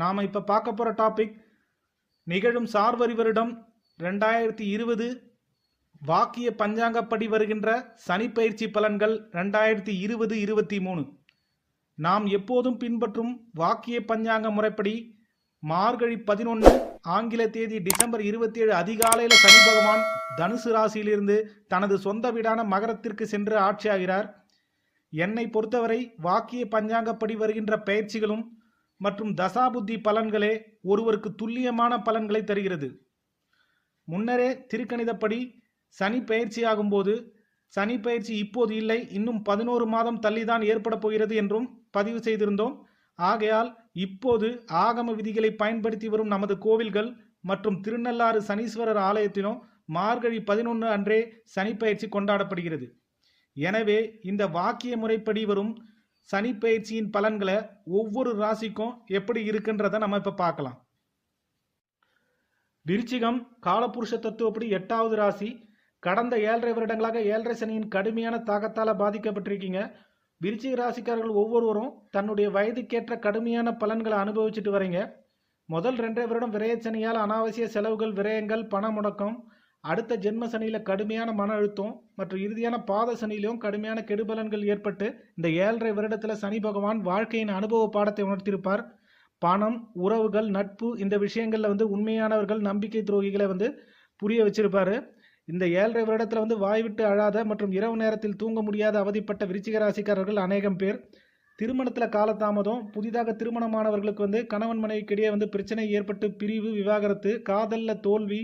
நாம் இப்போ பார்க்க போகிற டாபிக் நிகழும் சார்வரி வருடம் ரெண்டாயிரத்தி இருபது வாக்கிய பஞ்சாங்கப்படி வருகின்ற சனிப்பயிற்சி பலன்கள் ரெண்டாயிரத்தி இருபது இருபத்தி மூணு. நாம் எப்போதும் பின்பற்றும் வாக்கிய பஞ்சாங்க முறைப்படி மார்கழி பதினொன்று ஆங்கில தேதி டிசம்பர் இருபத்தி ஏழு அதிகாலையில் சனி பகவான் தனுசு ராசியிலிருந்து தனது சொந்த வீடான மகரத்திற்கு சென்று ஆட்சியாகிறார். என்னை பொறுத்தவரை வாக்கிய பஞ்சாங்கப்படி வருகின்ற பயிற்சிகளும் மற்றும் தசாபுத்தி பலன்களே ஒருவருக்கு துல்லியமான பலன்களை தருகிறது. முன்னரே திருக்கணிதப்படி சனி பயிற்சி ஆகும்போது சனி பயிற்சி இப்போது இல்லை இன்னும் பதினோரு மாதம் தள்ளிதான் ஏற்பட போகிறது என்றும் பதிவு செய்திருந்தோம். ஆகையால் இப்போது ஆகம விதிகளை பயன்படுத்தி வரும் நமது கோவில்கள் மற்றும் திருநள்ளாறு சனீஸ்வரர் ஆலயத்திலும் மார்கழி பதினொன்று அன்றே சனி பயிற்சி கொண்டாடப்படுகிறது. எனவே இந்த வாக்கிய முறைப்படி வரும் சனி பயிற்சியின் பலன்களை ஒவ்வொரு ராசிக்கும் எப்படி இருக்குன்றத நம்ம இப்போ பார்க்கலாம். விருச்சிகம் காலபுருஷ தத்துவப்படி எட்டாவது ராசி. கடந்த ஏழரை வருடங்களாக ஏழரை சனியின் கடுமையான தாக்கத்தால் பாதிக்கப்பட்டிருக்கீங்க. விருச்சிக ராசிக்காரர்கள் ஒவ்வொருவரும் தன்னுடைய வயதுக்கேற்ற கடுமையான பலன்களை அனுபவிச்சுட்டு வரீங்க. முதல் ரெண்டரை வருடம் விரயச்சனியால் அனாவசிய செலவுகள் விரயங்கள் பண முடக்கம் அடுத்த ஜென்ம சனியில் கடுமையான மன அழுத்தம் மற்றும் இறுதியான பாத சனியிலும் கடுமையான கெடுபலன்கள் ஏற்பட்டு இந்த ஏழரை வருடத்தில் சனி பகவான் வாழ்க்கையின் அனுபவ பாடத்தை உணர்த்தியிருப்பார். பணம் உறவுகள் நட்பு இந்த விஷயங்களில் வந்து உண்மையானவர்கள் நம்பிக்கை துரோகிகளை வந்து புரிய வச்சிருப்பாரு. இந்த ஏழரை வருடத்தில் வந்து வாய்விட்டு அழாத மற்றும் இரவு நேரத்தில் தூங்க முடியாத அவதிப்பட்ட விருச்சிக ராசிக்காரர்கள் அநேகம் பேர். திருமணத்தில் காலதாமதம் புதிதாக திருமணமானவர்களுக்கு வந்து கணவன் மனைவிக்கிடையே வந்து பிரச்சனை ஏற்பட்டு பிரிவு விவாகரத்து காதலில் தோல்வி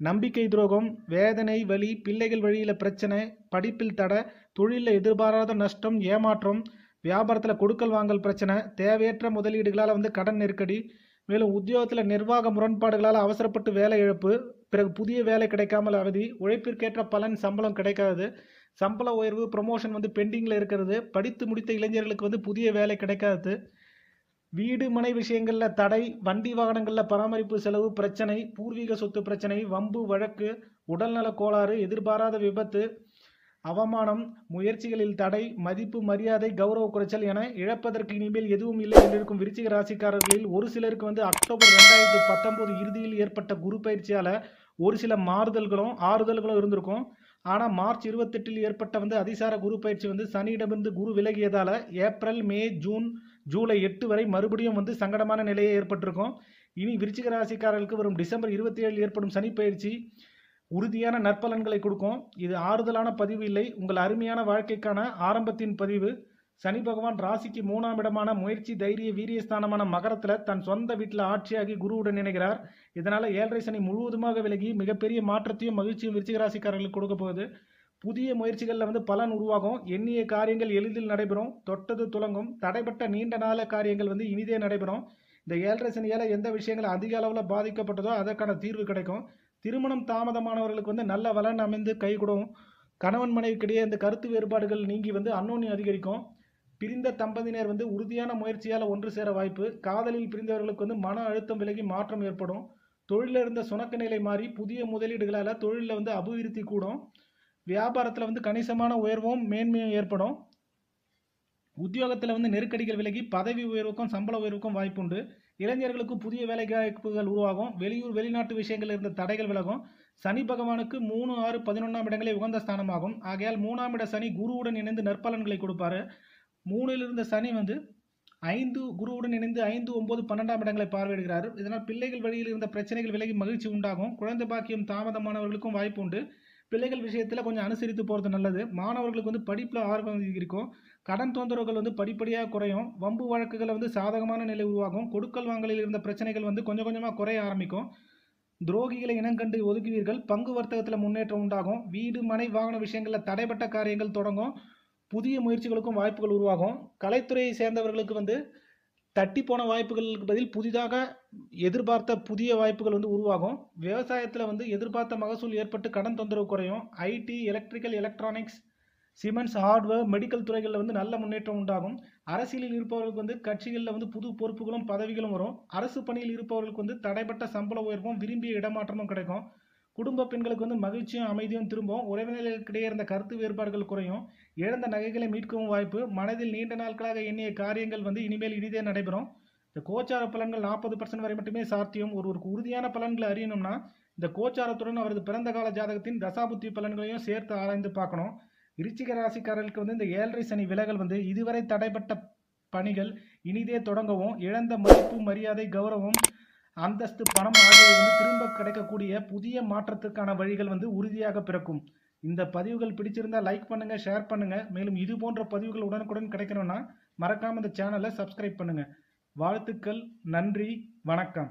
நம்பிக்கை துரோகம் வேதனை வலி பிள்ளைகள் வழியில் பிரச்சனை படிப்பில் தடை தொழிலில் எதிர்பாராத நஷ்டம் ஏமாற்றம் வியாபாரத்தில் கொடுக்கல் வாங்கல் பிரச்சனை தேவையற்ற முதலீடுகளால் வந்து கடன் நெருக்கடி மேலும் உத்தியோகத்தில் நிர்வாக முரண்பாடுகளால் அவசரப்பட்டு வேலை இழப்பு பிறகு புதிய வேலை கிடைக்காமல் அவதி உழைப்பிற்கேற்ற பலன் சம்பளம் கிடைக்காது சம்பள உயர்வு ப்ரொமோஷன் வந்து பெண்டிங்கில் இருக்கிறது படித்து முடித்த இளைஞர்களுக்கு வந்து புதிய வேலை கிடைக்காது வீடு மனை விஷயங்களில் தடை வண்டி வாகனங்களில் பராமரிப்பு செலவு பிரச்சனை பூர்வீக சொத்து பிரச்சனை வம்பு வழக்கு உடல்நல கோளாறு எதிர்பாராத விபத்து அவமானம் முயற்சிகளில் தடை மதிப்பு மரியாதை கௌரவ குறைச்சல் என இழப்பதற்கு இனிமேல் எதுவும் இல்லை என்றிருக்கும் விருச்சிக ராசிக்காரர்களில் ஒரு சிலருக்கு வந்து அக்டோபர் ரெண்டாயிரத்தி பத்தொம்போது இறுதியில் ஏற்பட்ட குரு பயிற்சியால் ஒரு சில மாறுதல்களும் ஆறுதல்களும் இருந்திருக்கும். ஆனால் மார்ச் இருபத்தெட்டில் ஏற்பட்ட வந்து அதிசார குரு பயிற்சி வந்து சனியிடமிருந்து குரு விலகியதால் ஏப்ரல் மே ஜூன் ஜூலை எட்டு வரை மறுபடியும் வந்து சங்கடமான நிலையே ஏற்பட்டிருக்கும். இனி விருச்சிக ராசிக்காரர்களுக்கு வரும் டிசம்பர் இருபத்தி ஏழில் ஏற்படும் சனி பயிற்சி உறுதியான நற்பலன்களை கொடுக்கும். இது ஆறுதலான பதிவு இல்லை. உங்கள் அருமையான வாழ்க்கைக்கான ஆரம்பத்தின் பதிவு. சனி பகவான் ராசிக்கு மூணாம் இடமான முயற்சி தைரிய வீரியஸ்தானமான மகரத்தில் தன் சொந்த வீட்டில் ஆட்சியாகி குருவுடன் இணைகிறார். இதனால் ஏழரை சனி முழுவதுமாக விலகி மிகப்பெரிய மாற்றத்தையும் மகிழ்ச்சியும் விருச்சிக ராசிக்காரர்களுக்கு கொடுக்க போகுது. புதிய முயற்சிகளில் வந்து பலன் உருவாகும். எண்ணிய காரியங்கள் எளிதில் நடைபெறும். தொட்டது துலங்கும். தடைப்பட்ட நீண்ட நாள காரியங்கள் வந்து இனிதே நடைபெறும். இந்த ஏழரை சனியால் எந்த விஷயங்கள் அதிக அளவில் பாதிக்கப்பட்டதோ அதற்கான தீர்வு கிடைக்கும். திருமணம் தாமதமானவர்களுக்கு வந்து நல்ல வளன் அமைந்து கைகூடும் கணவன் மனைவிக்கிடையே இந்த கருத்து வேறுபாடுகள் நீங்கி வந்து அன்னோன்யம் அதிகரிக்கும். பிரிந்த தம்பதியினர் வந்து உறுதியான முயற்சியால் ஒன்று சேர வாய்ப்பு. காதலில் பிரிந்தவர்களுக்கு வந்து மன அழுத்தம் விலகி மாற்றம் ஏற்படும். தொழிலில் இருந்த சுணக்க நிலை மாறி புதிய முதலீடுகளால் தொழிலில் வந்து அபிவிருத்தி கூடும். வியாபாரத்தில் வந்து கணிசமான உயர்வும் மேன்மையும் ஏற்படும். உத்தியோகத்தில் வந்து நெருக்கடிகள் விலகி பதவி உயர்வுக்கும் சம்பள உயர்வுக்கும் வாய்ப்புண்டு இளைஞர்களுக்கு புதிய வேலை வாய்ப்புகள் உருவாகும். வெளியூர் வெளிநாட்டு விஷயங்கள் இருந்த தடைகள் விலகும். சனி பகவானுக்கு மூணு ஆறு பதினொன்றாம் இடங்களே உகந்த ஸ்தானமாகும். ஆகையால் மூணாம் இட சனி குருவுடன் இணைந்து நற்பலன்களை கொடுப்பாரு. மூணில் இருந்த சனி வந்து ஐந்து குருவுடன் இணைந்து ஐந்து ஒன்பது பன்னெண்டாம் இடங்களை பார்வையிடுகிறார். இதனால் பிள்ளைகள் வழியில் இருந்த பிரச்சனைகள் விலகி மகிழ்ச்சி உண்டாகும். குழந்தை பாக்கியம் தாமதமானவர்களுக்கும் வாய்ப்பு உண்டு. பிள்ளைகள் விஷயத்தில் கொஞ்சம் அனுசரித்து போகிறது நல்லது. மாணவர்களுக்கு வந்து படிப்பில் ஆர்வம் இருக்கும். கடன் தொந்தரவுகள் வந்து படிப்படியாக குறையும். வம்பு வழக்குகள் வந்து சாதகமான நிலை உருவாகும். கொடுக்கல் வாங்கலில் இருந்த பிரச்சனைகள் வந்து கொஞ்சம் கொஞ்சமாக குறைய ஆரம்பிக்கும். துரோகிகளை இனங்கண்டு ஒதுக்குவீர்கள். பங்கு வர்த்தகத்தில் முன்னேற்றம் உண்டாகும். வீடு மனை வாகன விஷயங்களில் தடைப்பட்ட காரியங்கள் தொடங்கும். புதிய முயற்சிகளுக்கும் வாய்ப்புகள் உருவாகும். கலைத்துறையை சேர்ந்தவர்களுக்கு வந்து தட்டி போன வாய்ப்புகளுக்கு பதில் புதிதாக எதிர்பார்த்த புதிய வாய்ப்புகள் வந்து உருவாகும். விவசாயத்தில் வந்து எதிர்பார்த்த மகசூல் ஏற்பட்டு கடன் தொந்தரவு குறையும். IT electrical electronics cements hardware medical துறைகளில் வந்து நல்ல முன்னேற்றம் உண்டாகும். அரசியலில் இருப்பவர்களுக்கு வந்து கட்சிகளில் வந்து புது பொறுப்புகளும் பதவிகளும் வரும். அரசு பணியில் இருப்பவர்களுக்கு வந்து தடைப்பட்ட சம்பள உயர்வும் விரும்பிய இடமாற்றமும் கிடைக்கும். குடும்ப பெண்களுக்கு வந்து மகிழ்ச்சியும் அமைதியும் திரும்பும் உறவினர்களுக்கிடையே இருந்த கருத்து வேறுபாடுகள் குறையும். இழந்த நகைகளை மீட்கவும் வாய்ப்பு மனதில் நீண்ட நாட்களாக எண்ணிய காரியங்கள் வந்து இனிமேல் இனிதே நடைபெறும். இந்த கோச்சார பலன்கள் நாற்பது பர்சன்ட் வரை மட்டுமே சாத்தியம். ஒருவருக்கு உறுதியான பலன்களை அறியணும்னா இந்த கோச்சாரத்துடன் அவரது பிறந்த கால ஜாதகத்தின் தசாபுத்தி பலன்களையும் சேர்த்து ஆராய்ந்து பார்க்கணும். விருச்சிக ராசிக்காரர்களுக்கு வந்து இந்த ஏழரை சனி விலகல் வந்து இதுவரை தடைப்பட்ட பணிகள் இனிதே தொடங்கவும் இழந்த மதிப்பு மரியாதை கௌரவம் அந்தஸ்து பணம் ஆகியவை வந்து திரும்ப கிடைக்கக்கூடிய புதிய மாற்றத்துக்கான வழிகள் வந்து உறுதியாக பிறக்கும். இந்த பதிவுகள் பிடிச்சிருந்தா லைக் பண்ணுங்க ஷேர் பண்ணுங்க. மேலும் இது போன்ற பதிவுகள் உடனுக்குடன் கிடைக்கணும்னா மறக்காம இந்த சேனலை சப்ஸ்கிரைப் பண்ணுங்க. வாழ்த்துக்கள் நன்றி வணக்கம்.